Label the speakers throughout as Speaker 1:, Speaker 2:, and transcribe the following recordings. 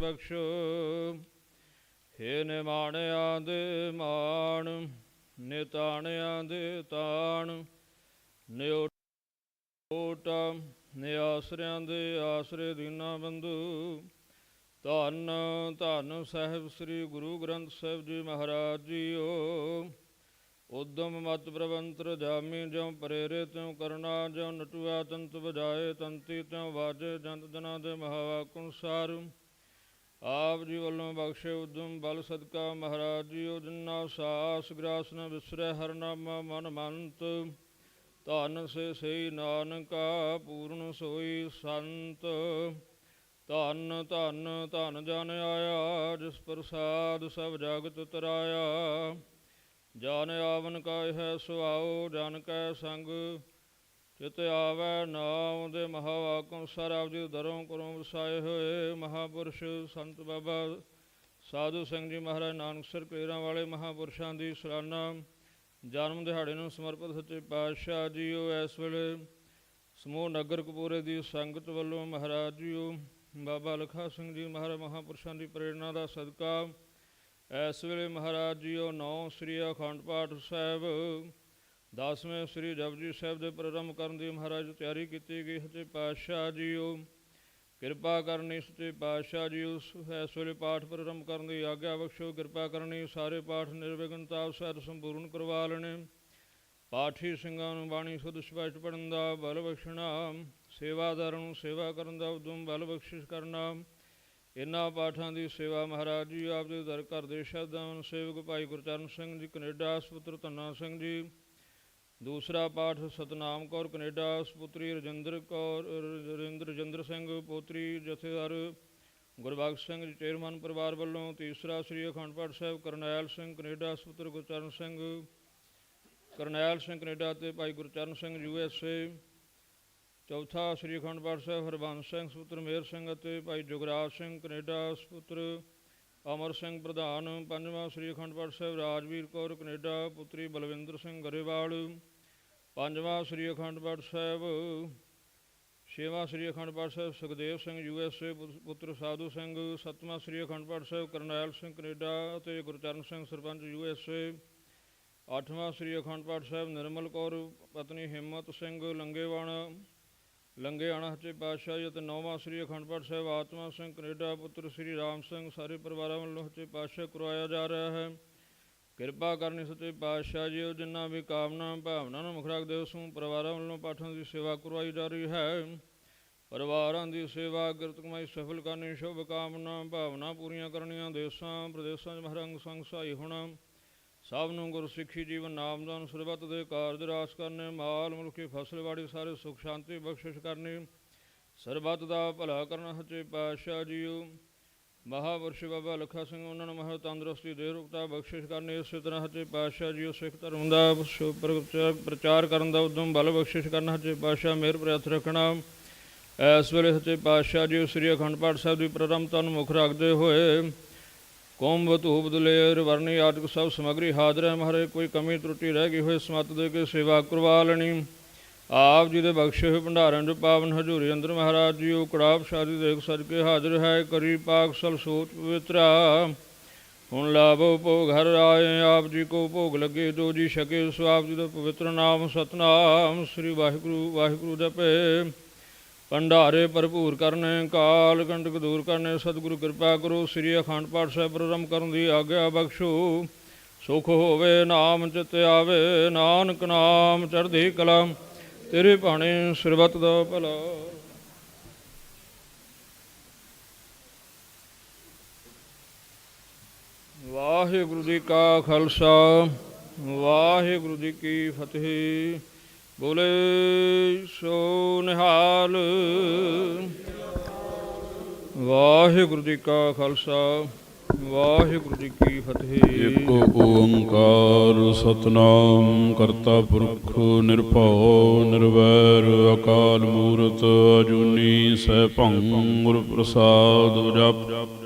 Speaker 1: ਬਖਸ਼ੋ। ਹੇ ਨਿਮਾਣਿਆਂ ਦੇ ਮਾਣ, ਨਿਤਾਣਿਆਂ ਦੇ ਤਾਣ। ਨਿਓਟ ਨਿਆਸਰਿਆਂ ਦੇ ਆਸਰੇ ਦੀਨਾ ਬੰਧੂ। ਧੰਨ ਧੰਨ ਸਾਹਿਬ ਸ੍ਰੀ ਗੁਰੂ ਗ੍ਰੰਥ ਸਾਹਿਬ ਜੀ ਮਹਾਰਾਜ ਜੀਓ। ਉਦਮ ਮਤ ਪ੍ਰਵੰਤਰ ਜਾਮੀ ਜਿਉ ਪ੍ਰੇਰੇ ਤਿਉ ਕਰਨਾ ਜਿਉ ਨਟੁਆ ਤੰਤ ਵਜਾਏ ਤੰਤੀ ਤਿਉ ਵਾਜੇ ਜੰਤ ਜਨਾ ਦੇ ਮਹਾਵਾਕੁਣ ਸਾਰ ਆਪ ਜੀ ਵੱਲੋਂ ਬਖਸ਼ੇ ਉਦਮ, ਬਲ ਸਦਕਾ ਮਹਾਰਾਜ ਜੀਓ ਜਿਨ੍ਹਾਂ ਸਾਸ ਗ੍ਰਾਸ ਨ ਵਿਸਰੈ, ਹਰ ਨਾਮਾ ਮਨ ਮੰਤ। ਧੰਨ ਸੇ ਸਈ ਨਾਨਕਾ, ਪੂਰਨ ਸੋਈ ਸੰਤ। ਧਨ ਧਨ ਧਨ ਜਨ ਆਇਆ, ਜਿਸ ਪ੍ਰਸਾਦ ਸਭ ਜਗਤ ਤਰਾਇਆ। ਜਨ ਆਵਨ ਕਾ ਹੈ ਸੁਆਓ ਜਨ ਕੈ ਸੰਗ। ਚਿਤ ਆਵੈ ਨਾਮ ਦੇ ਮਹਾਵਾਕੁ ਸਰਬ ਜੀ ਦਰੋਂ ਕਰੋਂ ਵਸਾਏ ਹੋਏ ਮਹਾਪੁਰਸ਼ ਸੰਤ ਬਾਬਾ ਸਾਧੂ ਸਿੰਘ ਜੀ ਮਹਾਰਾਜ ਨਾਨਕ ਸਰ ਕੇਰਾਂ ਵਾਲੇ ਮਹਾਪੁਰਸ਼ਾਂ ਦੀ ਸਲਾਨਾ ਜਨਮ ਦਿਹਾੜੇ ਨੂੰ ਸਮਰਪਿਤ ਸੱਚੇ ਪਾਤਸ਼ਾਹ ਜੀਓ। ਇਸ ਵੇਲੇ ਸਮੂਹ ਨਗਰ ਕਪੂਰੇ ਦੀ ਸੰਗਤ ਵੱਲੋਂ ਮਹਾਰਾਜ ਜੀਓ, ਬਾਬਾ ਲਖਾ ਸਿੰਘ ਜੀ ਮਹਾਰਾਜ ਮਹਾਪੁਰਸ਼ਾਂ ਦੀ ਪ੍ਰੇਰਣਾ ਦਾ ਸਦਕਾ। ਇਸ ਵੇਲੇ ਮਹਾਰਾਜ ਜੀਓ, ਨੌ ਸ੍ਰੀ ਅਖੰਡ ਪਾਠ ਸਾਹਿਬ ਦਸਵੇਂ ਸ੍ਰੀ ਜਪਜੀ ਸਾਹਿਬ ਦੇ ਪ੍ਰਾਰੰਭ ਕਰਨ ਦੀ ਮਹਾਰਾਜ ਤਿਆਰੀ ਕੀਤੀ ਗਈ। ਸੱਚੇ ਪਾਤਸ਼ਾਹ ਜੀਓ, ਕਿਰਪਾ ਕਰਨੀ ਸੱਚੇ ਪਾਤਸ਼ਾਹ ਜੀ ਉਸ ਇਸ ਵੇਲੇ ਪਾਠ ਪ੍ਰਾਰੰਭ ਕਰਨ ਦੀ ਆਗਿਆ ਬਖਸ਼ੋ। ਕਿਰਪਾ ਕਰਨੀ ਸਾਰੇ ਪਾਠ ਨਿਰਵਿਘਨਤਾ ਸਹਿਤ ਸੰਪੂਰਨ ਕਰਵਾ ਲੈਣੇ। ਪਾਠੀ ਸਿੰਘਾਂ ਨੂੰ ਬਾਣੀ ਸੁਧ ਸਪਸ਼ਟ ਪੜਨ ਦਾ ਬਲ ਬਖਸ਼ਣਾ। ਸੇਵਾਦਾਰਾਂ ਨੂੰ ਸੇਵਾ ਕਰਨ ਦਾ ਉਦਮ ਬਲ ਬਖਸ਼ਿਸ਼ ਕਰਨਾ। ਇਨ੍ਹਾਂ ਪਾਠਾਂ ਦੀ ਸੇਵਾ ਮਹਾਰਾਜ ਜੀ, ਆਪ ਦੇ ਦਰ ਘਰ ਦੇ ਸ਼ਬਦਾਂ ਸੇਵਕ ਭਾਈ ਗੁਰਚਰਨ ਸਿੰਘ ਜੀ, ਕੈਨੇਡਾ ਸੁਪੁੱਤਰ ਧੰਨਾ ਸਿੰਘ ਜੀ ਦੂਸਰਾ ਪਾਠ ਸਤਨਾਮ ਕੌਰ, ਕੈਨੇਡਾ, ਸੁਪੁੱਤਰੀ ਰਜਿੰਦਰ ਕੌਰ ਰਜਿੰਦਰ ਰਜਿੰਦਰ ਸਿੰਘ, ਪੋਤਰੀ ਜਥੇਦਾਰ ਗੁਰਬਖਸ਼ ਸਿੰਘ, ਚੇਅਰਮੈਨ ਪਰਿਵਾਰ ਵੱਲੋਂ, ਤੀਸਰਾ ਸ੍ਰੀ ਅਖੰਡ ਪਾਠ ਸਾਹਿਬ, ਕਰਨੈਲ ਸਿੰਘ, ਕੈਨੇਡਾ, ਸੁਪੁੱਤਰ ਗੁਰਚਰਨ ਸਿੰਘ, ਕਰਨੈਲ ਸਿੰਘ, ਕੈਨੇਡਾ ਤੇ ਭਾਈ Gurcharan Singh, U S A, ਚੌਥਾ ਸ੍ਰੀ ਅਖੰਡ ਪਾਠ ਸਾਹਿਬ, ਹਰਬੰਸ ਸਿੰਘ, ਸੁਪੁੱਤਰ ਮੇਰ ਸਿੰਘ ਅਤੇ ਭਾਈ ਜੁਗਰਾਜ ਸਿੰਘ, ਕੈਨੇਡਾ, ਸੁਪੁੱਤਰ ਅਮਰ ਸਿੰਘ ਪ੍ਰਧਾਨ, ਪੰਜਵਾਂ ਸ੍ਰੀ ਅਖੰਡ ਪਾਠ ਸਾਹਿਬ, ਰਾਜਵੀਰ ਕੌਰ, ਕੈਨੇਡਾ, ਪੁੱਤਰੀ ਬਲਵਿੰਦਰ ਸਿੰਘ ਗਰੇਵਾਲ, ਪੰਜਵਾਂ ਸ੍ਰੀ ਅਖੰਡ ਪਾਠ ਸਾਹਿਬ, ਛੇਵਾਂ ਸ੍ਰੀ Akhand Path Sahib, Sukhdev Singh, U S A ਪੁੱਤਰ ਸਾਧੂ ਸਿੰਘ, ਸੱਤਵਾਂ ਸ੍ਰੀ ਅਖੰਡ ਪਾਠ ਸਾਹਿਬ, ਕਰਨੈਲ ਸਿੰਘ, ਕੈਨੇਡਾ ਅਤੇ Gurcharan Singh, sarpanch, U S A, ਅੱਠਵਾਂ ਸ੍ਰੀ ਅਖੰਡ ਪਾਠ ਸਾਹਿਬ, ਨਿਰਮਲ ਕੌਰ, ਪਤਨੀ ਹਿੰਮਤ ਸਿੰਘ, ਲੰਗੇਵਾਲ ਲੰਗੇਆਣਾ ਸੱਚੇ ਪਾਤਸ਼ਾਹ ਜੀ ਅਤੇ ਨੌਵਾਂ ਸ੍ਰੀ ਅਖੰਡ ਪਾਠ ਸਾਹਿਬ, ਆਤਮਾ ਸਿੰਘ ਕੈਨੇਡਾ ਪੁੱਤਰ ਸ੍ਰੀ ਰਾਮ ਸਿੰਘ, ਸਾਰੇ ਪਰਿਵਾਰਾਂ ਵੱਲੋਂ ਸੱਚੇ ਪਾਤਸ਼ਾਹ ਕਰਵਾਇਆ ਜਾ ਰਿਹਾ ਹੈ। ਕਿਰਪਾ ਕਰਨੀ ਸੱਚੇ ਪਾਤਸ਼ਾਹ ਜੀ, ਉਹ ਜਿੰਨਾ ਵੀ ਕਾਮਨਾ ਭਾਵਨਾ ਨੂੰ ਮੁਖ ਰੱਖਦੇ, ਉਸ ਨੂੰ ਪਰਿਵਾਰਾਂ ਵੱਲੋਂ ਪਾਠਾਂ ਦੀ ਸੇਵਾ ਕਰਵਾਈ ਜਾ ਰਹੀ ਹੈ। ਪਰਿਵਾਰਾਂ ਦੀ ਸੇਵਾ, ਕਿਰਤ ਕਮਾਈ ਸਫਲ ਕਰਨੀ, ਸ਼ੁਭ ਕਾਮਨਾ ਭਾਵਨਾ ਪੂਰੀਆਂ ਕਰਨੀਆਂ, ਦੇਸਾਂ, ਪ੍ਰਦੇਸਾਂ 'ਚ ਮਹਰੰਗ ਸੰਗ ਸਹਾਈ ਹੋਣਾ ਸਭ ਨੂੰ ਗੁਰ ਸਿੱਖੀ ਜੀਵਨ ਨਾਮਦਾਨ ਸਰਬੱਤ ਦੇ ਕਾਰਜ ਰਾਸ ਕਰਨੇ, ਮਾਲ ਮੁਲਕੀ ਫਸਲਵਾੜੀ ਸਾਰੇ ਸੁਖ ਸ਼ਾਂਤੀ ਬਖਸ਼ਿਸ਼ ਕਰਨੀ। ਸਰਬੱਤ ਦਾ ਭਲਾ ਕਰਨਾ ਸੱਚੇ ਪਾਤਸ਼ਾਹ ਜੀਓ। ਮਹਾਵਰਸ਼ ਬਾਬਾ ਲਖਾ ਸਿੰਘ ਉਹਨਾਂ ਨੂੰ ਮਹਾ ਤੰਦਰੁਸਤੀ ਦੇ ਰੁਕਤਾ ਬਖਸ਼ਿਸ਼ ਕਰਨੀ। ਇਸੇ ਤਰ੍ਹਾਂ ਸੱਚੇ ਪਾਤਸ਼ਾਹ ਜੀਓ ਸਿੱਖ ਧਰਮ ਦਾ ਸ਼ੁਭ ਪ੍ਰਚਾਰ- ਪ੍ਰਚਾਰ ਕਰਨ ਦਾ ਉਦਮ ਬਲ ਬਖਸ਼ਿਸ਼ ਕਰਨਾ। ਸੱਚੇ ਪਾਤਸ਼ਾਹ ਮਿਹਰ ਪ੍ਰਯਤ ਰੱਖਣਾ। ਇਸ ਵੇਲੇ ਸੱਚੇ ਪਾਤਸ਼ਾਹ ਜੀਓ ਸ੍ਰੀ ਅਖੰਡ ਪਾਠ ਸਾਹਿਬ ਦੀ ਪ੍ਰਰੰਭਤਾ ਨੂੰ ਮੁੱਖ ਰੱਖਦੇ ਹੋਏ ਕੌਮ ਧੂਪ ਦਲੇਰ ਵਰਨੀ ਆਦਿਕ ਸਭ ਸਮਗਰੀ ਹਾਜ਼ਰ ਹੈ ਮਹਾਰਾਜ, ਕੋਈ ਕਮੀ ਤਰੁੱਟੀ ਰਹਿ ਗਈ ਹੋਏ ਸਮਤ ਦੇ ਕੇ ਸੇਵਾ ਕਰਵਾ ਲੈਣੀ। ਆਪ ਜੀ ਦੇ ਬਖਸ਼ੇ ਹੋਏ ਭੰਡਾਰਨ ਜੋ ਪਾਵਨ ਹਜ਼ੂਰੀ ਅੰਦਰ ਮਹਾਰਾਜ ਜੀ ਉਹ ਕੜਾਬ ਸ਼ਾਦੀ ਦੇਖ ਸਜ ਕੇ ਹਾਜ਼ਰ ਹੈ, ਕਰੀ ਪਾਕ ਸਲ ਸੋਚ ਪਵਿੱਤਰਾ। ਹੁਣ ਲਾਭੋ ਭੋਗ ਹਰ ਆਏ, ਆਪ ਜੀ ਕੋ ਭੋਗ ਲੱਗੇ, ਜੋ ਜੀ ਛਕੇ ਸੋ ਆਪ ਜੀ ਦਾ ਪਵਿੱਤਰ ਨਾਮ ਸਤਨਾਮ, ਸ੍ਰੀ ਵਾਹਿਗੁਰੂ ਵਾਹਿਗੁਰੂ ਜਪੇ। ਭੰਡਾਰੇ ਭਰਪੂਰ ਕਰਨੇ, ਕਾਲ ਕੰਟਕ ਦੂਰ ਕਰਨੇ, ਸਤਿਗੁਰੂ ਕਿਰਪਾ ਕਰੋ, ਸ੍ਰੀ ਅਖੰਡ ਪਾਠ ਸਾਹਿਬ ਪ੍ਰਰੰਭ ਕਰਨ ਦੀ ਆਗਿਆ ਬਖਸ਼ੋ। ਸੁਖ ਹੋਵੇ, ਨਾਮ ਚਿਤ ਆਵੇ, ਨਾਨਕ ਨਾਮ ਚੜ੍ਹਦੀ ਕਲਾ, ਤੇਰੇ ਭਾਣੇ ਸਰਬੱਤ ਦਾ ਭਲਾ। ਵਾਹਿਗੁਰੂ ਜੀ ਕਾ ਖਾਲਸਾ, ਵਾਹਿਗੁਰੂ ਜੀ ਕੀ ਫਤਿਹ। ਬੋਲੇ ਸੋ ਨਿਹਾਲ ਵਾਹਿਗੁਰੂ ਜੀ ਕਾ ਖਾਲਸਾ, ਵਾਹਿਗੁਰੂ ਜੀ ਕੀ ਫਤਿਹ।
Speaker 2: ਇਕ ਓੰਕਾਰ ਸਤਨਾਮ ਕਰਤਾ ਪੁਰਖ, ਨਿਰਭਉ, ਨਿਰਵੈਰ, ਅਕਾਲ ਮੂਰਤ, ਅਜੂਨੀ ਸੈਭੰ ਗੁਰ ਪ੍ਰਸਾਦ ਜਪ।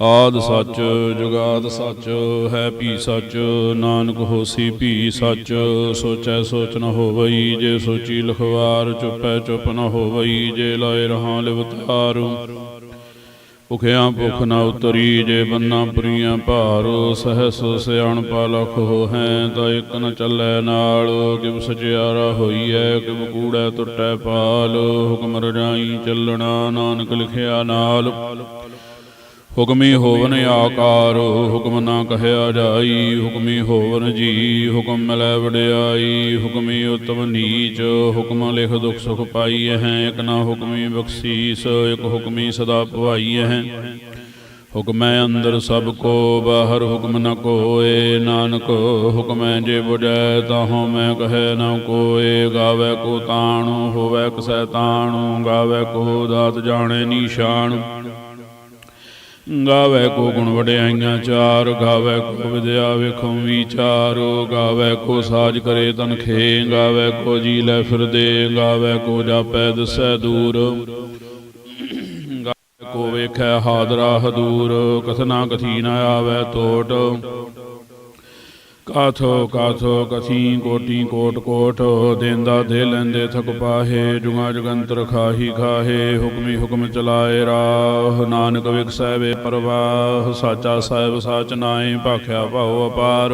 Speaker 2: ਆਦ ਸੱਚ, ਜੁਗਾਦ ਸੱਚ, ਹੈ ਭੀ ਸੱਚ, ਨਾਨਕ ਹੋਸੀ ਭੀ ਸੱਚ, ਸੋਚੈ ਸੋਚ ਨ ਹੋਵਈ, ਜੇ ਸੋਚੀ ਲਖਵਾਰ, ਚੁਪੈ ਚੁਪ ਨ ਹੋਵਈ, ਜੇ ਲਾਇ ਰਹਾ ਲਿਵਤਾਰੂ ਭੁਖਿਆ ਭੁਖ ਨਾ ਉਤਰੀ, ਜੇ ਬੰਨਾ ਪ੍ਰੀਆਂ ਭਾਰੋ, ਸਹਸ ਸਿਆਣਪਾ ਲਖ ਹੋ ਹੈ ਤਾਂ ਇਕ ਨ ਚੱਲੈ ਨਾਲ, ਕਿਵ ਸਚਿਆਰਾ ਹੋਈਐ, ਕਿਵ ਕੂੜੈ ਟੁੱਟੈ ਪਾਲ, ਹੁਕਮ ਰਜਾਈ ਚੱਲਣਾ, ਨਾਨਕ ਲਿਖਿਆ ਨਾਲ। ਹੁਕਮੀ ਹੋਵਨ ਆਕਾਰ, ਹੁਕਮ ਨਾ ਕਹਿਆ ਜਾਈ, ਹੁਕਮੀ ਹੋਵਨ ਜੀ, ਹੁਕਮ ਮਿਲੈ ਵਡਿਆਈ, ਹੁਕਮੀ ਉਤਮ ਨੀਚ, ਹੁਕਮ ਲਿਖ ਦੁਖ ਸੁਖ ਪਾਈ ਹੈ, ਇਕ ਨਾ ਹੁਕਮੀ ਬਖਸ਼ੀਸ, ਇਕ ਹੁਕਮੀ ਸਦਾ ਭਵਾਈ ਹੈ। ਹੁਕਮੈ ਅੰਦਰ ਸਭ ਕੋ, ਬਾਹਰ ਹੁਕਮ ਨ ਕੋਏ, ਨਾਨਕ ਹੁਕਮੈ ਜੇ ਬੁਝੈ, ਤਾਹੋ ਮੈਂ ਕਹੈ ਨ ਕੋਏ, ਗਾਵੇ ਕੋ ਤਾਣੂ, ਹੋਵੇ ਕਸੈ ਤਾਣੂ, ਗਾਵੇ ਕੋ ਦਾਤ ਜਾਣੇ ਨੀਸ਼ਾਨ ਗਾਵੇ ਕੋ ਗੁਣ ਵਡਿਆਈਆਂ ਚਾਰ, ਗਾਵੇ ਕੋ ਵਿਦਿਆ ਵੇਖੋ ਵਿਚਾਰ ਗਾਵੇ ਕੋ ਸਾਜ ਕਰੇ ਤਨਖੇ ਗਾਵੇ ਕੋ ਜੀ ਲੈ ਫਿਰਦੇ ਗਾਵੇ ਕੋ ਜਾਪੈ ਦਸੈ ਦੂਰ। ਗਾਵੇ ਕੋ ਵੇਖੈ ਹਾਦਰਾ ਹਦੂਰ, ਕਥਨਾ ਕਥੀ ਨ ਆਵੇ ਤੋਟ। ਕਾਥੋ ਕਾਥੋ ਕਥੀ ਕੋਟੀ ਕੋਟ ਕੋਟ ਦੇਂਦਾ ਦੇ ਲੈਂਦੇ ਥਕ ਪਾਹੇ, ਜੁਗਾ ਜਗੰਤਰ ਖਾਹੀ ਖਾਹੇ, ਹੁਕਮੀ ਹੁਕਮ ਚਲਾਏ ਰਾਹ। ਨਾਨਕ ਵਿਖਸੈ ਵੇ ਪਰਵਾਹ, ਸਾਚਾ ਸਾਹਿਬ ਸਾਚ ਨਾਏ ਭਾਖਿਆ ਭਾਉ ਅਪਾਰ।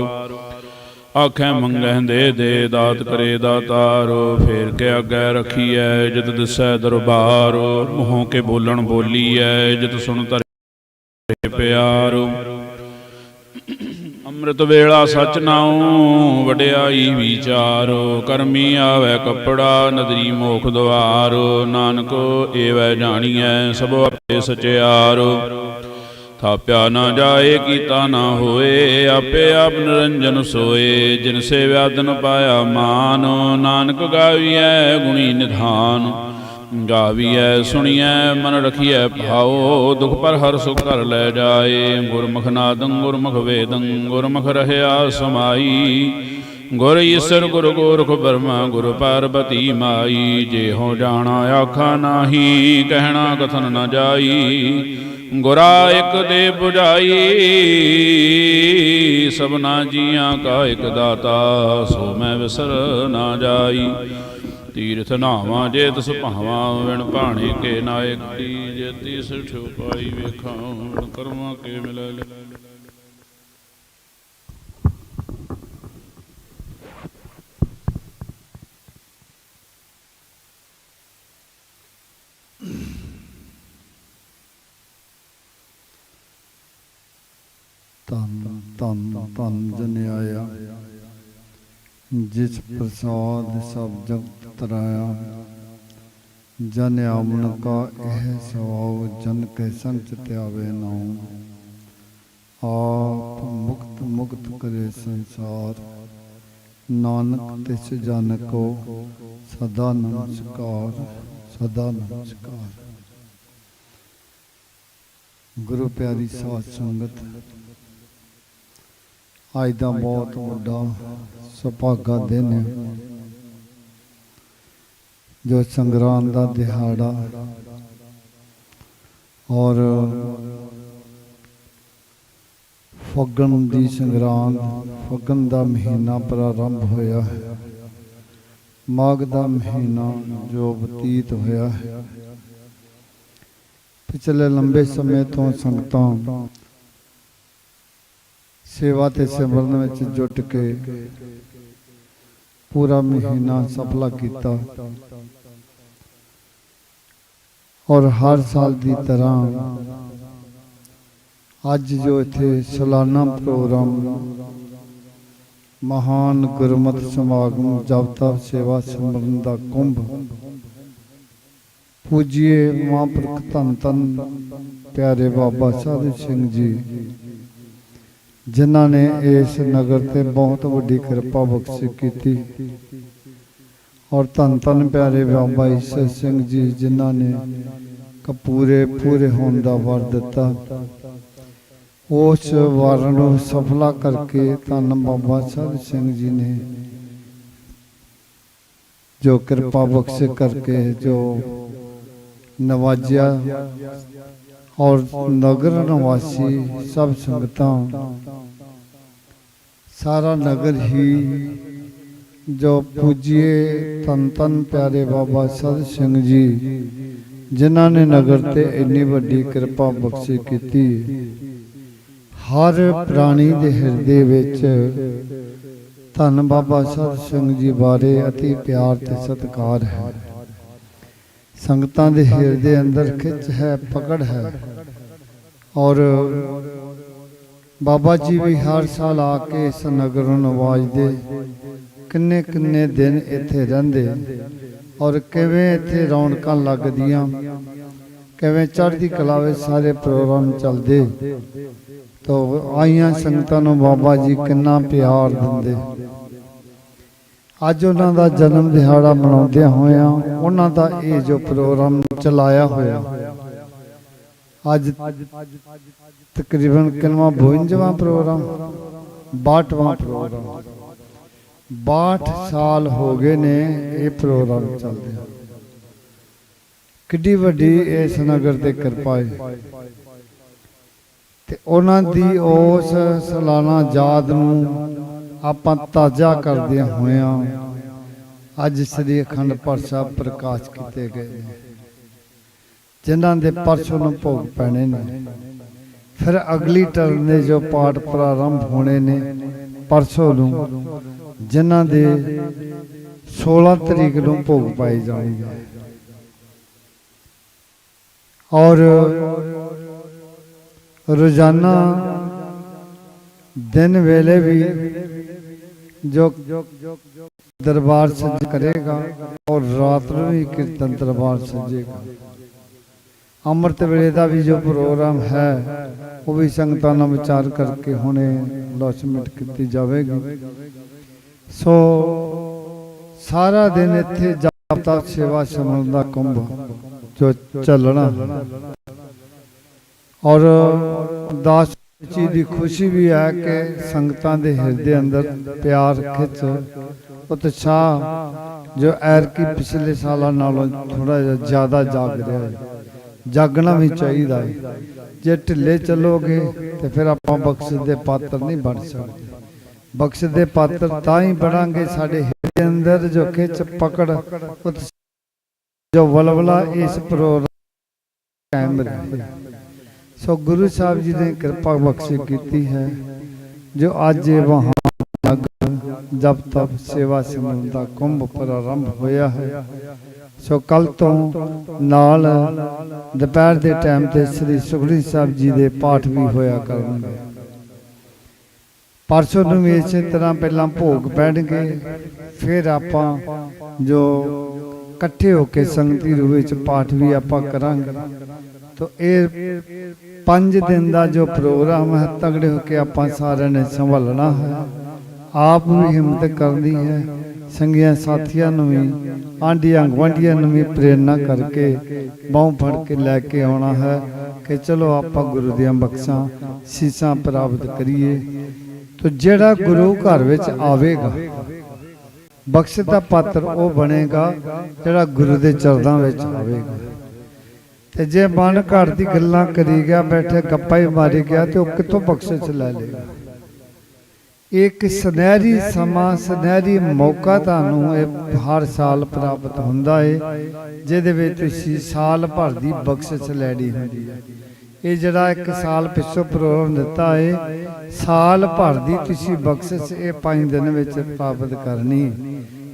Speaker 2: ਆਖੈ ਮੰਗੈ ਦੇ ਦੇ, ਦਾਤ ਕਰੇ ਦਾਤਾਰ। ਫੇਰ ਕੇ ਅੱਗੇ ਰਖੀਐ, ਜਿਤ ਦਿਸੈ ਦਰਬਾਰ। ਮੂੰਹੋਂ ਕੇ ਬੋਲਣ ਬੋਲੀਐ, ਜਿਤ ਸੁਣ ਧਰੇ ਪਿਆਰ। ਅੰਮ੍ਰਿਤ ਵੇਲਾ ਸਚ ਨਾਉ, ਵਡਿਆਈ ਵਿਚਾਰ, ਕਰਮੀ ਆਵੇ ਕਪੜਾ, ਨਦਰੀ ਮੋਖ ਦਵਾਰ, ਨਾਨਕ ਏਵੈ ਜਾਣੀਐ ਸਭ ਆਪੇ ਸਚਿਆਰੋ। ਥਾਪਿਆ ਨਾ ਜਾਏ, ਕੀਤਾ ਨਾ ਹੋਏ, ਆਪੇ ਆਪ ਨਿਰੰਜਨ ਸੋਏ, ਜਿਨ ਸੇਵਿਆ ਤਨ ਪਾਇਆ ਮਾਨ, ਨਾਨਕ ਗਾਵੀਐ ਗੁਣੀ ਨਿਧਾਨ। ਗਾਵੀਐ, ਸੁਣੀਐ, ਮਨ ਰਖੀਐ, ਭਾਉ, ਦੁਖ ਪਰ ਹਰ ਸੁਖ ਕਰ ਲੈ ਜਾਏ। ਗੁਰਮੁਖ ਨਾਦੰ, ਗੁਰਮੁਖ ਵੇਦੰ, ਗੁਰਮੁਖ ਰਹਿਆ ਸਮਾਈ। ਗੁਰ ਈਸਰ, ਗੁਰ ਗੋਰਖ ਬਰਮਾ, ਗੁਰ ਪਾਰਬਤੀ ਮਾਈ। ਜੇ ਹੋ ਜਾਣਾ ਆਖਾ ਨਾਹੀ, ਕਹਿਣਾ ਕਥਨ ਨਾ ਜਾਈ। ਗੁਰਾ ਇਕ ਦੇ 부ਝਾਈ ਸਭਨਾ ਜੀਆਂ ਕਾ ਇਕ ਦਾਤਾ, ਸੋ ਮੈਂ ਵਿਸਰ ਨਾ ਜਾਈ। ਤੀਰਥ ਨਾਵਾਂ ਜੇ ਤਸ ਭਾਵਾਂ, ਵਿਣ ਭਾਣੇ ਕੇ ਨਾਇਕ ਦੀ ਜੇ ਤੀਸ ਠੋ ਵੇਖਾਂ ਕਰਮਾਂ ਕੇ ਮਿਲੈ
Speaker 3: ਤਨ ਤਨ ਤਨ ਜਨ ਜਿਸ ਪ੍ਰਸਾਦ ਸਭ ਜਗਤ ਤਰਾਇਆ ਜਨ ਆਮਨ ਕਾ ਇਹ ਸਵਾਉ ਜਨ ਕੇ ਸੰਗ ਚਿਆਵੇ ਨਾਉ ਆਪ ਮੁਕਤ ਮੁਕਤ ਕਰੇ ਸੰਸਾਰ ਨਾਨਕ ਤਿਸ ਜਨ ਕੋ ਸਦਾ ਨਮਸਕਾਰ ਸਦਾ ਨਮਸਕਾਰ ਗੁਰੂ ਪਿਆਰੀ ਸਾਧ ਸੰਗਤ ਅੱਜ ਦਾ ਬਹੁਤ ਵੱਡਾ ਸੁਭਾਗਾ ਦਿਨ ਹੈ। ਜੋ ਸੰਗਰਾਂਦ ਦਾ ਦਿਹਾੜਾ ਔਰ ਫੱਗਣ ਦੀ ਸੰਗਰਾਂਦ, ਫੱਗਣ ਦਾ ਮਹੀਨਾ ਪ੍ਰਾਰੰਭ ਹੋਇਆ ਹੈ। ਮਾਘ ਦਾ ਮਹੀਨਾ ਜੋ ਬਤੀਤ ਹੋਇਆ ਹੈ। ਪਿਛਲੇ ਲੰਬੇ ਸਮੇਂ ਤੋਂ ਸੰਗਤਾਂ ਸੇਵਾ ਤੇ ਸਿਮਰਨ ਵਿੱਚ ਜੁਟ ਕੇ ਪੂਰਾ ਮਹੀਨਾ ਸਫਲਾ ਕੀਤਾ। ਔਰ ਹਰ ਸਾਲ ਦੀ ਤਰ੍ਹਾਂ ਅੱਜ ਜੋ ਇੱਥੇ ਸਾਲਾਨਾ ਪ੍ਰੋਗਰਾਮ ਮਹਾਨ ਗੁਰਮਤਿ ਸਮਾਗਮ ਜਪਤਾ ਸੇਵਾ ਸਿਮਰਨ ਦਾ ਕੁੰਭ ਪੂਜੀਏ ਮਹਾਂਪੁਰਖ ਧੰਨ ਧੰਨ ਪਿਆਰੇ ਬਾਬਾ ਸਾਹਿਬ ਸਿੰਘ ਜੀ। ਜਿਨ੍ਹਾਂ ਨੇ ਇਸ ਨਗਰ ਤੇ ਬਹੁਤ ਵੱਡੀ ਕਿਰਪਾ ਬਖਸ਼ੀ ਕੀਤੀ। ਔਰ ਧੰਨ ਧੰਨ ਪਿਆਰੇ ਬਾਬਾ ਈਸ਼ਰ ਸਿੰਘ ਜੀ, ਜਿਨ੍ਹਾਂ ਨੇ ਕਪੂਰੇ ਪੂਰੇ ਹੋਣ ਦਾ ਵਰ ਦਿੱਤਾ। ਉਸ ਵਰ ਨੂੰ ਸਫਲਾ ਕਰਕੇ ਧੰਨ ਬਾਬਾ ਸਾਹਿਬ ਸਿੰਘ ਜੀ ਨੇ ਜੋ ਕਿਰਪਾ ਬਖਸ਼ ਕਰਕੇ ਜੋ ਨਵਾਜਿਆ ਔਰ ਨਗਰ ਨਿਵਾਸੀ ਸਭ ਸੰਗਤਾਂ। ਸਾਰਾ ਨਗਰ ਹੀ ਜੋ ਪੂਜੀਏ ਤਨ ਤਨ ਪਿਆਰੇ ਬਾਬਾ ਸਦ ਸਿੰਘ ਜੀ, ਜਿਨ੍ਹਾਂ ਨੇ ਨਗਰ ਤੇ ਇੰਨੀ ਵੱਡੀ ਕਿਰਪਾ ਬਖਸ਼ੀ ਕੀਤੀ। ਹਰ ਪ੍ਰਾਣੀ ਦੇ ਹਿਰਦੇ ਵਿੱਚ ਧੰਨ ਬਾਬਾ ਸਤ ਸਿੰਘ ਜੀ ਬਾਰੇ ਅਤੀ ਪਿਆਰ ਤੇ ਸਤਿਕਾਰ ਹੈ। ਸੰਗਤਾਂ ਦੇ ਹਿਰਦੇ ਅੰਦਰ ਖਿੱਚ ਹੈ, ਪਕੜ ਹੈ। ਔਰ ਬਾਬਾ ਜੀ ਵੀ ਹਰ ਸਾਲ ਆ ਕੇ ਇਸ ਨਗਰ ਨੂੰ ਨਵਾਜਦੇ। ਕਿੰਨੇ ਕਿੰਨੇ ਦਿਨ ਇੱਥੇ ਰਹਿੰਦੇ। ਔਰ ਕਿਵੇਂ ਇੱਥੇ ਰੌਣਕਾਂ ਲੱਗਦੀਆਂ। ਕਿਵੇਂ ਚੜ੍ਹਦੀ ਕਲਾ ਵਿੱਚ ਸਾਰੇ ਪ੍ਰੋਗਰਾਮ ਚੱਲਦੇ। ਤੋ ਆਈਆਂ ਸੰਗਤਾਂ ਨੂੰ ਬਾਬਾ ਜੀ ਕਿੰਨਾ ਪਿਆਰ ਦਿੰਦੇ। ਅੱਜ ਉਹਨਾਂ ਦਾ ਜਨਮ ਦਿਹਾੜਾ ਮਨਾਉਂਦਿਆਂ ਹੋਇਆਂ, ਉਹਨਾਂ ਦਾ ਇਹ ਜੋ ਪ੍ਰੋਗਰਾਮ ਚਲਾਇਆ ਹੋਇਆ ਅੱਜ ਤਕਰੀਬਨ ਕਿੰਨਵਾਂ 52ਵਾਂ ਪ੍ਰੋਗਰਾਮ 62ਵਾਂ ਪ੍ਰੋਗਰਾਮ। 62 ਸਾਲ ਹੋ ਗਏ ਨੇ ਇਹ ਪ੍ਰੋਗਰਾਮ ਚੱਲਦੇ ਕਿੱਡੀ ਵੱਡੀ ਇਸ ਨਗਰ ਤੇ ਕਿਰਪਾ ਹੈ ਤੇ ਉਹਨਾਂ ਦੀ ਉਸ ਸਾਲਾਨਾ ਯਾਦ ਨੂੰ ਆਪਾਂ ਤਾਜ਼ਾ ਕਰਦਿਆਂ ਹੋਇਆਂ ਅੱਜ ਸ੍ਰੀ ਅਖੰਡ ਪਾਠ ਸਾਹਿਬ ਪ੍ਰਕਾਸ਼ ਕੀਤੇ ਗਏ ਨੇ। ਜਿਨ੍ਹਾਂ ਦੇ ਪਰਸੋਂ ਨੂੰ ਭੋਗ ਪੈਣੇ ਨੇ। ਫਿਰ ਅਗਲੀ ਟਰਨ ਦੇ ਜੋ ਪਾਠ ਪ੍ਰਾਰੰਭ ਹੋਣੇ ਨੇ ਪਰਸੋਂ ਨੂੰ, ਜਿਨ੍ਹਾਂ ਦੇ 16 ਤਰੀਕ ਨੂੰ ਭੋਗ ਪਾਏ ਜਾਣਗੇ। ਔਰ ਰੋਜ਼ਾਨਾ ਦਿਨ ਵੇਲੇ ਵੀ ਜੋ ਦਰਬਾਰ ਸੱਜ ਕਰੇਗਾ ਔਰ ਰਾਤ ਨੂੰ ਵੀ ਕੀਰਤਨ ਦਰਬਾਰ ਸੱਜੇਗਾ। ਅੰਮ੍ਰਿਤ ਵੇਲੇ ਦਾ ਵੀ ਜੋ ਪ੍ਰੋਗਰਾਮ ਹੈ, ਉਹ ਵੀ ਸੰਗਤਾਂ ਨਾਲ ਵਿਚਾਰ ਕਰਕੇ ਹੁਣੇ ਲੌਸਮੈਂਟ ਕੀਤੀ ਜਾਵੇਗੀ। ਸੋ ਸਾਰਾ ਦਿਨ ਇੱਥੇ ਜਪ ਸੇਵਾ ਸਮਰਨ ਦਾ ਕੁੰਭ ਜੋ ਚੱਲਣਾ। ਔਰ ਦਾਸ ਜੀ ਦੀ ਖੁਸ਼ੀ ਵੀ ਹੈ ਕਿ ਸੰਗਤਾਂ ਦੇ ਹਿਰਦੇ ਅੰਦਰ ਪਿਆਰ ਖਿੱਚ ਉਤਸ਼ਾਹ ਜੋ ਐਰ ਕੀ ਪਿਛਲੇ ਸਾਲਾਂ ਨਾਲੋਂ ਥੋੜਾ ਜਿਹਾ ਜ਼ਿਆਦਾ ਜਾਗ ਰਿਹਾ ਹੈ। ਜਾਗਣਾ ਵੀ ਚਾਹੀਦਾ ਹੈ। ਜੇ ਢਿੱਲੇ ਚੱਲੋਗੇ ਤੇ ਫਿਰ ਆਪਾਂ ਬਖਸ਼ ਦੇ ਪਾਤਰ ਨਹੀਂ ਬਣ ਸਕਦੇ। ਬਖਸ਼ ਦੇ ਪਾਤਰ ਤਾਂ ਹੀ ਬਣਾਂਗੇ ਸਾਡੇ ਹਿਰਦੇ ਅੰਦਰ ਜੋ ਖਿੱਚ ਪਕੜ ਜੋ ਵਲਵਲਾ ਇਸ ਪ੍ਰੋਗਰਾਮ ਕਾਇਮ ਰਹੇ ਸੋ ਗੁਰੂ ਸਾਹਿਬ ਜੀ ਨੇ ਕਿਰਪਾ ਬਖਸ਼ੀ ਕੀਤੀ ਹੈ। ਜੋ ਅੱਜ ਇਹ ਵਹਾਂ ਨਗਰ ਜਬ ਤਬ ਸੇਵਾ ਸਿਮਰਨ ਦਾ ਕੁੰਭ ਪ੍ਰਾਰੰਭ ਹੋਇਆ ਹੈ। ਸੋ ਕੱਲ ਤੋਂ ਨਾਲ ਦੁਪਹਿਰ ਦੇ ਟਾਈਮ ਤੇ ਸ੍ਰੀ ਸੁਖੜੀ ਸਾਹਿਬ ਜੀ ਦੇ ਪਾਠ ਵੀ ਹੋਇਆ ਕਰਨਗੇ। ਪਰਸੋਂ ਨੂੰ ਵੀ ਇਸੇ ਤਰ੍ਹਾਂ ਪਹਿਲਾਂ ਭੋਗ ਪੈਣਗੇ, ਫਿਰ ਆਪਾਂ ਜੋ ਇਕੱਠੇ ਹੋ ਕੇ ਸੰਗਤੀ ਰੂਪ ਵਿੱਚ ਪਾਠ ਵੀ ਆਪਾਂ ਕਰਾਂਗੇ। ਤੋ ਇਹ ਪੰਜ ਦਿਨ ਦਾ ਜੋ ਪ੍ਰੋਗਰਾਮ ਹੈ, ਤਗੜੇ ਹੋ ਕੇ ਆਪਾਂ ਸਾਰਿਆਂ ਨੇ ਸੰਭਾਲਣਾ ਹੈ। ਆਪ ਵੀ ਹਿੰਮਤ ਕਰਨੀ ਹੈ ਸੰਗੀਆਂ ਸਾਥੀਆਂ ਨੂੰ ਵੀ, ਆਂਢੀਆਂ ਗਵਾਂਡੀਆਂ ਨੂੰ ਵੀ ਪ੍ਰੇਰਣਾ ਕਰਕੇ ਬਾਹ ਫੜ ਕੇ ਲੈ ਕੇ ਆਉਣਾ ਹੈ ਕਿ ਚਲੋ ਆਪਾਂ ਗੁਰੂ ਦੀਆਂ ਬਖਸ਼ਾਂ, ਸੀਸਾਂ ਪ੍ਰਾਪਤ ਕਰੀਏ। ਤੋ ਜਿਹੜਾ ਗੁਰੂ ਘਰ ਵਿੱਚ ਆਵੇਗਾ, ਬਖਸ਼ ਦਾ ਪਾਤਰ ਉਹ ਬਣੇਗਾ ਜਿਹੜਾ ਗੁਰੂ ਦੇ ਚਰਨਾਂ ਵਿੱਚ ਆਵੇਗਾ। ਤੇ ਜੇ ਮਨ ਘਰ ਦੀ ਗੱਲਾਂ ਕਰੀ ਗਿਆ, ਬੈਠੇ ਗੱਪਾਂ ਹੀ ਮਾਰੀ ਗਿਆ, ਤੇ ਉਹ ਕਿੱਥੋਂ ਬਖਸ਼ਿਸ਼ ਲੈ ਲੇਗਾ ਇੱਕ ਸੁਨਹਿਰੀ ਸਮਾਂ, ਸੁਨਹਿਰੀ ਮੌਕਾ ਤੁਹਾਨੂੰ ਇਹ ਹਰ ਸਾਲ ਪ੍ਰਾਪਤ ਹੁੰਦਾ ਹੈ ਜਿਹਦੇ ਵਿੱਚ ਤੁਸੀਂ ਸਾਲ ਭਰ ਦੀ ਬਖਸ਼ਿਸ਼ ਲੈਣੀ ਹੁੰਦੀ ਹੈ ਇਹ ਜਿਹੜਾ ਇੱਕ ਸਾਲ ਪਿੱਛੋਂ ਪ੍ਰੋਗਰਾਮ ਦਿੱਤਾ ਹੈ ਸਾਲ ਭਰ ਦੀ ਤੁਸੀਂ ਬਖਸ਼ਿਸ਼ ਇਹ 5 ਦਿਨ ਵਿੱਚ ਪ੍ਰਾਪਤ ਕਰਨੀ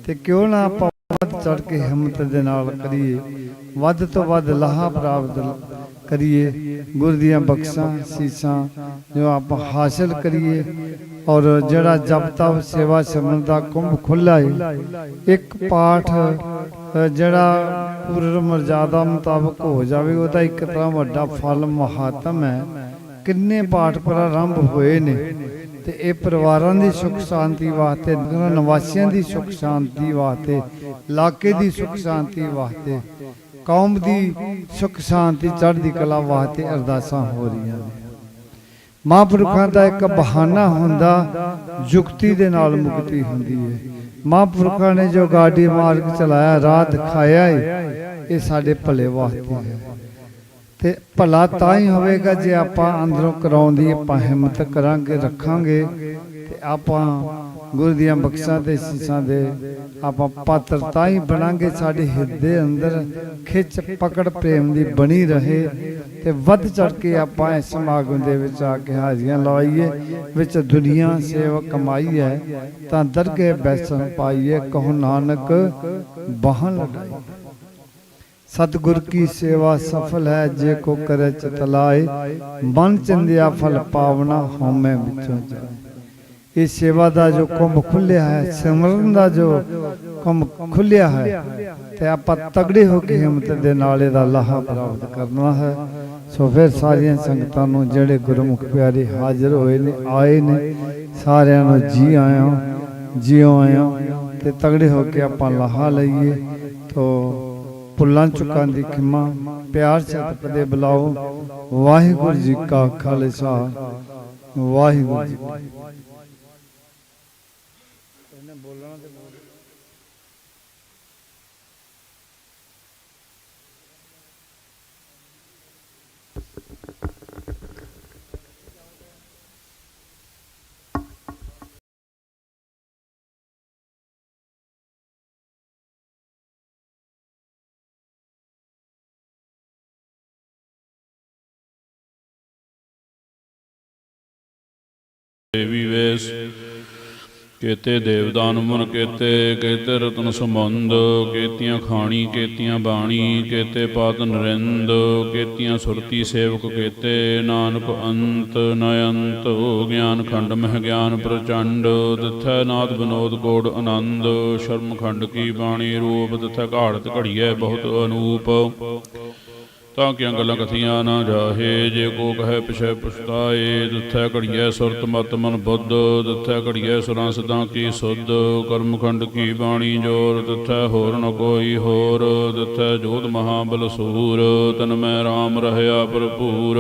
Speaker 3: ਤੇ ਕਿਉਂ ਨਾ ਆਪਾਂ ਵੱਧ ਚੜ ਕੇ ਹਿੰਮਤ ਦੇ ਨਾਲ ਕਰੀਏ, ਵੱਧ ਤੋਂ ਵੱਧ ਲਾਹਾ ਪ੍ਰਾਪਤ ਕਰੀਏ, ਗੁਰ ਦੀਆਂ ਬਖਸ਼ਾਂ, ਸੀਸਾਂ ਜੋ ਆਪਾਂ ਹਾਸਲ ਕਰੀਏ ਔਰ ਜਿਹੜਾ ਜਪ ਤਪ ਸੇਵਾ ਸਿਮਰਨ ਦਾ ਕੁੰਭ ਖੁੱਲਾ ਹੈ ਇੱਕ ਪਾਠ ਜਿਹੜਾ ਪੂਰਨ ਮਰਜ਼ਾਦਾ ਮੁਤਾਬਕ ਹੋ ਜਾਵੇ ਉਹਦਾ ਇੱਕ ਤਰ੍ਹਾਂ ਵੱਡਾ ਫਲ ਮਹਾਤਮ ਹੈ। ਕਿੰਨੇ ਪਾਠ ਪ੍ਰਾਰੰਭ ਹੋਏ ਨੇ ਤੇ ਇਹ ਪਰਿਵਾਰਾਂ ਦੀ ਸੁਖ ਸ਼ਾਂਤੀ ਵਾਸਤੇ ਨਗਰ ਨਿਵਾਸੀਆਂ ਦੀ ਸੁਖ ਸ਼ਾਂਤੀ ਵਾਸਤੇ, ਇਲਾਕੇ ਦੀ ਸੁਖ ਸ਼ਾਂਤੀ ਵਾਸਤੇ ਕੌਮ ਦੀ ਸੁਖ ਸ਼ਾਂਤੀ, ਚੜ੍ਹਦੀ ਕਲਾ ਵਾਸਤੇ ਅਰਦਾਸਾਂ ਹੋ ਰਹੀਆਂ ਨੇ। ਮਹਾਂਪੁਰਖਾਂ ਦਾ ਇੱਕ ਬਹਾਨਾ ਹੁੰਦਾ ਯੁਕਤੀ ਦੇ ਨਾਲ ਮੁਕਤੀ ਹੁੰਦੀ ਹੈ। ਮਹਾਂਪੁਰਖਾਂ ਨੇ ਜੋ ਗਾਡੀ ਮਾਰਗ ਚਲਾਇਆ ਰਾਹ ਦਿਖਾਇਆ ਹੈ ਇਹ ਸਾਡੇ ਭਲੇ ਵਾਸਤੇ ਹੈ। ਤੇ ਭਲਾ ਤਾਂ ਹੀ ਹੋਵੇਗਾ ਜੇ ਆਪਾਂ ਅੰਦਰੋਂ ਕਰਾਉਣ ਦੀ ਆਪਾਂ ਹਿੰਮਤ ਕਰਾਂਗੇ, ਰੱਖਾਂਗੇ ਤੇ ਆਪਾਂ ਗੁਰੂ ਦੀਆਂ ਬਖਸ਼ਾਂ ਤੇ ਸੀਸਾਂ ਦੇ ਆਪਾਂ ਪਾਤਰ ਹੀ ਬਣਾਂਗੇ, ਸਾਡੇ ਹਿਰਦੇ ਅੰਦਰ ਖਿੱਚ ਪਕੜ ਪ੍ਰੇਮ ਦੀ ਬਣੀ ਰਹੇ ਤੇ ਵੱਧ ਚੜ ਕੇ ਆਪਾਂ ਇਸ ਸਮਾਗਮ ਦੇ ਵਿੱਚ ਆ ਕੇ ਹਾਜ਼ਰੀਆਂ ਲਵਾਈਏ, ਵਿੱਚ ਦੁਨੀਆ ਸੇਵਕ ਕਮਾਈ ਹੈ, ਤਾਂ ਦਰਗੇ ਬੈਸਣ ਪਾਈਏ, ਕਹੋ ਨਾਨਕ ਬਾਹਾਂ ਲਗਾਈ ਸਤਿਗੁਰ ਕੀ ਸੇਵਾ ਸਫਲ ਹੈ, ਜੇ ਕੋ ਕਰੇ ਚਿਤ ਮਨ ਚੰਦਿਆ ਫਲ ਪਾਵਨਾ ਹਉਮੈ ਵਿੱਚੋਂ ਜਾਏ। ਇਹ ਸੇਵਾ ਦਾ ਜੋ ਕੁੰਭ ਖੁੱਲਿਆ ਹੈ, ਸਿਮਰਨ ਦਾ ਜੋ ਕੁੰਭ ਖੁੱਲਿਆ ਹੈ, ਤੇ ਆਪਾਂ ਤਗੜੇ ਹੋ ਕੇ ਹਿੰਮਤ ਦੇ ਨਾਲ ਇਹਦਾ ਲਾਹਾ ਪ੍ਰਾਪਤ ਕਰਨਾ ਹੈ। ਸੋ ਫਿਰ ਸਾਰੀਆਂ ਸੰਗਤਾਂ ਨੂੰ ਜਿਹੜੇ ਗੁਰਮੁਖ ਪਿਆਰੇ ਹਾਜ਼ਰ ਹੋਏ ਨੇ, ਆਏ ਨੇ, ਸਾਰਿਆਂ ਨੂੰ ਜੀ ਆਇਆਂ, ਜਿਉ ਆਇਆਂ, ਤੇ ਤਗੜੇ ਹੋ ਕੇ ਆਪਾਂ ਲਾਹਾ ਲਈਏ। ਤੋ ਪੁੱਲਾਂ ਚੁੱਕਾਂ ਦੀ ਖਿਮਾ, ਪਿਆਰ ਸਤ ਪਦੇ ਬੁਲਾਓ। ਵਾਹਿਗੁਰੂ ਜੀ ਕਾ ਖਾਲਸਾ, ਵਾਹਿਗੁਰੂ ਜੀ
Speaker 2: ਦੇਵੀ ਵੇਸ। ਕੇਤੇ ਦੇਵਦਾਨ ਮਨ ਕੇਤੇ ਕੇਤੇ ਰਤਨ ਸੰਬੰਧ, ਕੇਤੀਆਂ ਖਾਣੀ, ਕੇਤੀਆਂ ਬਾਣੀ, ਕੇਤੇ ਪਾਤ ਨਰਿੰਦ, ਕੇਤੀਆਂ ਸੁਰਤੀ ਸੇਵਕ ਕੇਤੇ, ਨਾਨਕ ਅੰਤ, ਨਯੰਤ, ਗਿਆਨ ਖੰਡ ਮਹਿ ਗਿਆਨ ਪ੍ਰਚੰਡ ਦਿਥੈ ਨਾਦ ਬਨੋਦ ਕੋੜ ਆਨੰਦ, ਸ਼ਰਮ ਖੰਡ ਕੀ ਬਾਣੀ ਰੂਪ ਦਿਥੈ ਘਾੜਤ ਘੜੀਐ ਬਹੁਤ ਅਨੂਪ। ਤਾਂ ਕਿ ਗੱਲਾਂ ਕਥੀਆਂ ਨਾ ਜਾਹੇ, ਜੇ ਕੋ ਕਹੈ ਪਿਛੈ ਪਛਤਾਏ ਦਿੱਥੈ ਘੜੀਐ ਸੁਰਤ ਮਤ ਮਨ ਬੁੱਧ ਦਿੱਥੈ ਘੜੀਐ ਸੁਰਾਂ ਸਦਾ ਕੀ ਸੁਧ, ਕਰਮਖੰਡ ਕੀ ਬਾਣੀ ਜੋਰ ਦਿੱਥੈ ਹੋਰ ਨ ਕੋਈ ਹੋਰ ਦਿੱਥੈ ਜੋਤ ਮਹਾਬਲ ਸੂਰ, ਤਨ ਮੈਂ RAM ਰਹਿਆ ਭਰਪੂਰ।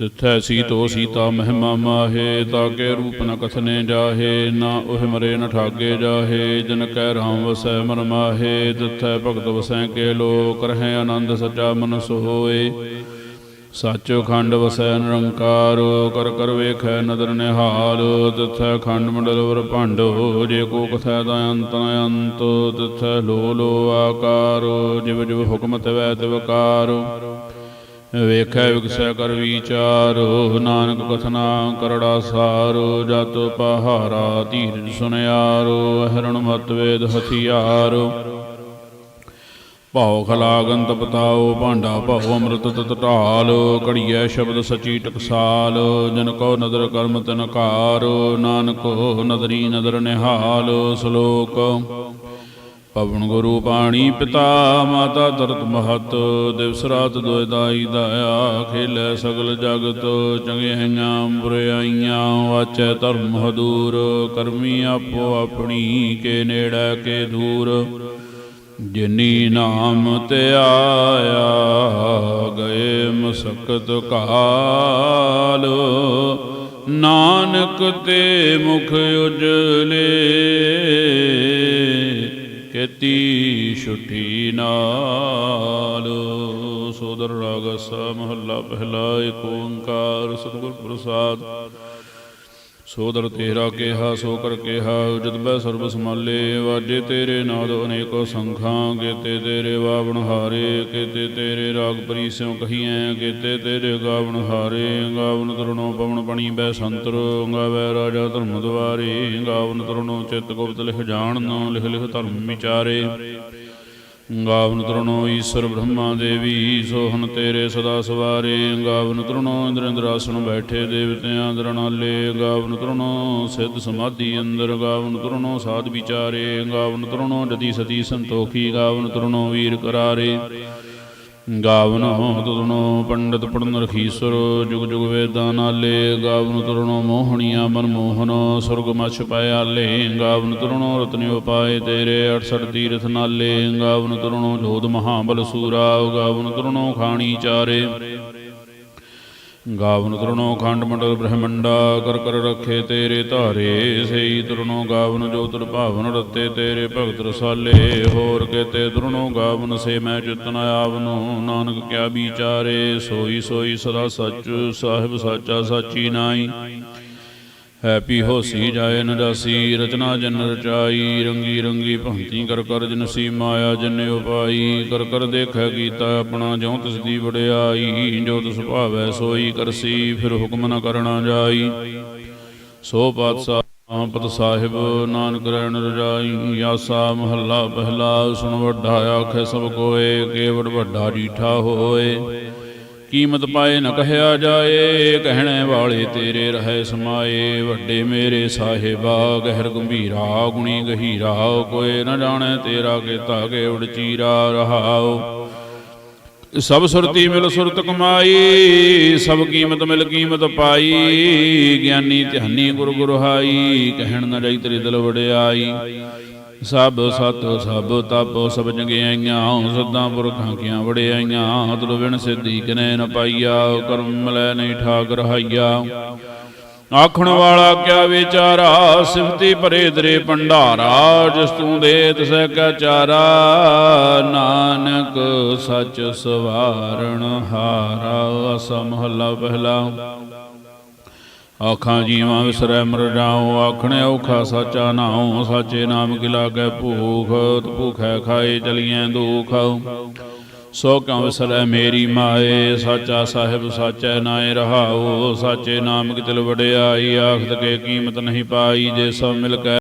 Speaker 2: ਤਿਥੈ ਸੀਤੋ ਸੀਤਾ ਮਹਿਮਾ ਮਾਹੇ ਤਾਕੇ ਰੂਪ ਨ ਕਥਨੇ ਜਾਹੇ ਨਾ ਉਹ ਮਰੇ ਨ ਠਾਗੇ ਜਾਹੇ ਜਿਨ ਕੈ ਰਾਮ ਵਸੈ ਮਨ ਮਾਹੇ ਤਿਥੈ ਭਗਤ ਵਸੈ ਕੇ ਲੋਕ ਰਹੈ ਆਨੰਦ ਸਚਾ ਮਨ ਸੋਏ ਸੱਚ ਖੰਡ ਵਸੈ ਨਿਰੰਕਾਰ ਕਰ ਕਰ ਵੇਖੈ ਨਦਰ ਨਿਹਾਲ ਤਿਥੈ ਖੰਡ ਮੰਡਲ ਵਰ ਭੰਡੋ ਜੇ ਕੋ ਕਥੈ ਦਾ ਅੰਤ ਨ ਅੰਤ ਤਿਥੈ ਲੋ ਲੋ ਆਕਾਰ ਜਿਵ ਜਿਵ ਹੁਕਮ ਤਵੈ ਤਿਵਕਾਰ। ਵੇਖੈ ਵਿਗਸੈ ਕਰ ਵਿਚਾਰ ਨਾਨਕ ਕਥਨਾ ਕਰੜਾ ਸਾਰੋ, ਜਤ ਪਹਾਰਾ ਧੀਰ ਸੁਨਿਆਰੋ, ਹਰਣ ਮਤ ਵੇਦ ਹਥਿਆਰ। ਭਾਉ ਖਲਾਗਨ ਤਪਤਾਓ ਭਾਂਡਾ ਭਾਉ ਅੰਮ੍ਰਿਤ ਤਤ ਢਾਲ, ਘੜੀਐ ਸ਼ਬਦ ਸਚੀ ਟਕਸਾਲ, ਜਨ ਕੋ ਨਦਰ ਕਰਮ ਤਨ ਕਾਰ ਨਾਨਕੋ ਨਦਰੀ ਨਦਰ ਨਿਹਾਲ, ਸ਼ਲੋਕ ਪਵਨ ਗੁਰੂ ਪਾਣੀ ਪਿਤਾ, ਮਾਤਾ ਦਰਤ ਮਹਤ, ਦਿਵਸ ਰਾਤ ਦੋਇ ਦਾਈ ਦਾਇਆ, ਖੇਲੇ ਸਗਲ ਜਗਤ ਚੰਗਿਆਈਆਂ ਬੁਰਿਆਈਆਂ ਵਾਚੈ ਧਰਮ ਹਦੂਰ, ਕਰਮੀ ਆਪੋ ਆਪਣੀ, ਕੇ ਨੇੜੇ ਕੇ ਦੂਰ। ਜਿਨੀ ਨਾਮ ਤੇ ਆਇਆ, ਗਏ ਮਸਕਤ ਕਾਲ। ਨਾਨਕ ਤੇ ਮੁਖ ਉਜਲੇ ਕੇਤੀ ਛੁੱਟੀ ਨਾਲ। ਸੋਦਰ ਰਾਗ ਸਾ ਮਹੱਲਾ ਪਹਿਲਾ ਏਕ ਓੰਕਾਰ ਸਤਿਗੁਰ ਪ੍ਰਸਾਦ। ਸੋਦਰ ਤੇਰਾ ਕੇਹਾ, ਸੋ ਕਰ ਕੇਹਾ, ਉਜਤ ਬੈ ਸਰਬ ਸਮਾਲੇ ਵਾਜੇ ਤੇਰੇ ਨਾਦ ਅਨੇਕੋ ਸੰਖਾਂ ਕੇਤੇ ਤੇਰੇ ਵਾਵਣ ਹਾਰੇ ਕੇਤੇ ਤੇਰੇ ਰਾਗ ਪਰੀਸਿਉ ਕਹੀਐ ਕੇਤੇ ਤੇਰੇ ਗਾਵਣ ਹਾਰੇ, ਗਾਵਨ ਤਰਣੋ ਪਵਨ ਬਣੀ ਬੈ ਸੰਤਰ, ਗਾਵੈ ਰਾਜਾ ਧਰਮ ਦੁਆਰੇ, ਗਾਵਨ ਤਰਣੋ ਚਿਤ ਗੁਪਤ ਲਿਖ ਜਾਣਨ, ਲਿਖ ਲਿਖ ਧਰਮ ਵਿਚਾਰੇ। ਗਾਵਨ ਤਰਣੋ ਈਸ਼ਰ ਬ੍ਰਹਮਾ ਦੇਵੀ, ਸੋਹਣ ਤੇਰੇ ਸਦਾ ਸਵਾਰੇ। ਗਾਵਨ ਤਰਣੋ ਇੰਦਰ ਇੰਦਰਾਸਣ ਬੈਠੇ ਦੇਵਤਿਆਂ ਦਰਨਾਲੇ ਗਾਵਨ ਤਰਣੋ ਸਿੱਧ ਸਮਾਧੀ ਅੰਦਰ। ਗਾਵਨ ਤਰਣੋ ਸਾਧ ਵਿਚਾਰੇ। ਗਾਵਨ ਤਰਣੋ ਜਦੀ ਸਤੀ ਸੰਤੋਖੀ। ਗਾਵਨ ਤਰਣੋ ਵੀਰ ਕਰਾਰੇ। ਗਾਵਨ ਤੁਰਣੋ ਪੰਡਤ ਪੜਨ ਰਖੀਸਰ, ਜੁਗ ਜੁਗ ਵੇਦਾਂ ਨਾਲੇ, ਗਾਵਨ ਤੁਰਣੋ ਮੋਹਣੀਆਂ ਮਨ ਮੋਹਨ ਸੁਰਗ ਮਛ ਪਿਆਲੇ ਗਾਵਨ ਤੁਰਣੋ ਰਤਨਿ ਉਪਾਏ ਤੇਰੇ 68 ਤੀਰਥ ਨਾਲੇ, ਗਾਵਨ ਤੁਰਣੋ ਲੋਧ ਮਹਾਬਲ ਸੂਰਾ, ਗਾਵਨ ਤੁਰਨੋ ਖਾਣੀ ਚਾਰੇ। ਗਾਵਨ ਤਰਣੋ ਖੰਡ ਮੰਡਲ ਬ੍ਰਹਮੰਡਾ, ਕਰ ਕਰ ਰਖੇ ਤੇਰੇ ਧਾਰੇ ਸਈ ਤਰਣੋ ਗਾਵਨ ਜੋ ਤਰ ਭਾਵਨ ਰਤੇ ਤੇਰੇ ਭਗਤ ਰਸਾਲੇ, ਹੋਰ ਕੇਤੇ ਤਰਣੋ ਗਾਵਨ ਸੇ ਮੈਂ ਚਿਤਨ ਆਵਨੋ, ਨਾਨਕ ਕਿਆ ਵਿਚਾਰੇ, ਸੋਈ ਸੋਈ ਸਦਾ ਸੱਚ, ਸਾਹਿਬ ਸਾਚਾ ਸਾਚੀ ਨਾਈ ਹੈਪੀ ਹੋਸੀ ਜਾਏ ਨਜਾਸੀ, ਰਚਨਾ ਜਨ ਰਚਾਈ, ਰੰਗੀ ਰੰਗੀ ਭੰਤੀ ਕਰ ਕਰ ਜਨਸੀ ਮਾਇਆ ਜਨ ਉਪਾਈ, ਕਰ ਕਰ ਦੇਖੈ ਕੀਤਾ ਆਪਣਾ ਜਿਉ ਤਿਸ ਦੀ ਵਡਿਆਈ, ਜੋ ਤਿਸ ਭਾਵੈ ਸੋਈ ਕਰਸੀ ਫਿਰ ਹੁਕਮ ਨ ਕਰਣਾ ਜਾਈ। ਸੋ ਪਾਤਸ਼ਾਹ ਪਤ ਸਾਹਿਬ, ਨਾਨਕ ਰਹਿਣ ਰਜਾਈ, ਆਸਾ ਮਹੱਲਾ ਪਹਿਲਾ, ਸੁਣ ਵੱਡਾ ਆਖੇ ਸਭ ਕੋਏ, ਕੇਵੜ ਵੱਡਾ ਡੀਠਾ ਹੋਏ। ਕੀਮਤ ਪਾਏ ਨ ਕਹਿਆ ਜਾਏ, ਕਹਿਣੇ ਵਾਲੇ ਤੇਰੇ ਰਹੇ ਸਮਾਏ। ਵੱਡੇ ਮੇਰੇ ਸਾਹਿਬਾ, ਗਹਿਰ ਗੰਭੀਰਾ, ਗੁਣੀ ਗਹੀਰਾ ਕੋਏ ਨ ਜਾਣੈ ਤੇਰਾ ਕੀਤਾ ਕੇਵੜ ਚੀਰਾ ਰਹਾਓ ਸਭ ਸੁਰਤੀ ਮਿਲ ਸੁਰਤ ਕਮਾਈ, ਸਭ ਕੀਮਤ ਮਿਲ ਕੀਮਤ ਪਾਈ। ਗਿਆਨੀ ਧਿਆਨੀ ਗੁਰ ਗੁਰ ਕਹਿਣ ਨਾ ਜਾਈ ਤੇਰੇ ਦਿਲ ਵੜਿਆਈ ਸਭ ਸਤ, ਸਭ ਤਪ, ਸਭ ਜੰਗਿਆਈਆਂ, ਸਦਾ ਪੁਰਖਾਂ ਕੀਆਂ ਵੜਿਆਈਆਂ ਤਲ ਵਿਣ ਸਿੱਧੀ ਕਿਨੇ ਨ ਪਾਈਆ, ਕਰਮ ਮਿਲੈ ਨਹੀਂ ਠਾਕ ਰਹਾਈਆ ਆਖਣ ਵਾਲਾ ਕਿਆ ਵਿਚਾਰਾ, ਸਿਫਤੀ ਭਰੇ ਦਰੇ ਭੰਡਾਰਾ, ਜਿਸ ਤੂੰ ਦੇ ਤਿਸੈ ਕਾ ਚਾਰਾ, ਨਾਨਕ ਸੱਚ ਸਵਾਰਣ ਹਾਰਾ ਅਸਾ ਮਹੱਲਾ ਪਹਿਲਾ। ਆਖਾਂ ਜੀਵਾਂ ਵਿਸਰੈ ਮਰ ਜਾਉ, ਆਖਣੇ ਔਖਾ ਸਾਚਾ ਨਾਉ, ਸਾਚੇ ਨਾਮ ਕਿ ਲਾਗੈ ਭੂਖ ਭੂਖੈ ਖਾਏ ਚਲੀਐ ਦੁਖ। ਸੋ ਕਿਉ ਵਿਸਰੈ ਮੇਰੀ ਮਾਏ, ਸਾਚਾ ਸਾਹਿਬ ਸਾਚੈ ਨਾਏ ਰਹਾਉ, ਸਾਚੇ ਨਾਮ ਕਿ ਤਿਲ ਵਡਿਆਈ, ਆਖਤ ਕੇ ਕੀਮਤ ਨਹੀਂ ਪਾਈ, ਜੇ ਸਭ ਮਿਲ ਕੇ